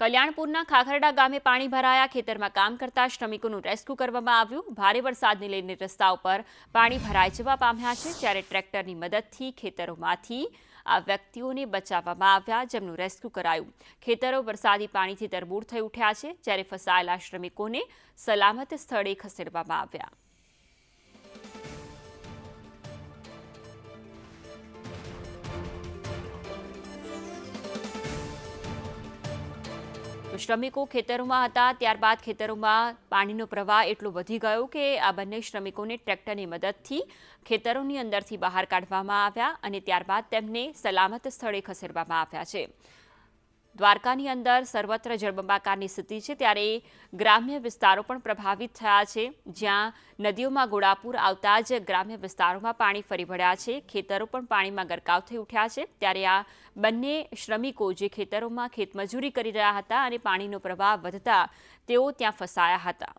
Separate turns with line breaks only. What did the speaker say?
કલ્યાણપુરના ખાખરડા ગામે પાણી ભરાયા. ખેતરમાં કામ કરતા શ્રમિકોનું રેસ્ક્યુ કરવામાં આવ્યું. ભારે વરસાદને લઈને રસ્તા ઉપર પાણી ભરાઈ જવા પામ્યા છે, જ્યારે ટ્રેક્ટરની મદદથી ખેતરોમાંથી આ વ્યક્તિઓને બચાવવામાં આવ્યા, જેમનું રેસ્ક્યુ કરાયું. ખેતરો વરસાદી પાણીથી તરબૂળ થઈ ઉઠ્યા છે, જ્યારે ફસાયેલા શ્રમિકોને સલામત સ્થળે ખસેડવામાં આવ્યા. શ્રમિકો ખેતરોમાં હતા. ત્યારબાદ ખેતરોમાં પાણીનો પ્રવાહ એટલો વધી ગયો કે આ બંને શ્રમિકોને ટ્રેક્ટરની મદદથી ખેતરોની અંદરથી બહાર કાઢવામાં આવ્યા અને ત્યારબાદ તેમને સલામત સ્થળે ખસેડવામાં આવ્યા છે. દ્વારકાની અંદર સર્વત્ર જળબંબાકારની સ્થિતિ છે, ત્યારે ગ્રામ્ય વિસ્તારો પણ પ્રભાવિત થયા છે. જ્યાં નદીઓમાં ગોળાપુર આવતા જ ગ્રામ્ય વિસ્તારોમાં પાણી ફરી વળ્યા છે. ખેતરો પણ પાણીમાં ગરકાવ થઈ ઉઠ્યા છે. ત્યારે આ બંને શ્રમિકો જે ખેતરોમાં ખેતમજૂરી કરી રહ્યા હતા અને પાણીનો પ્રવાહ વધતા તેઓ ત્યાં ફસાયા હતા.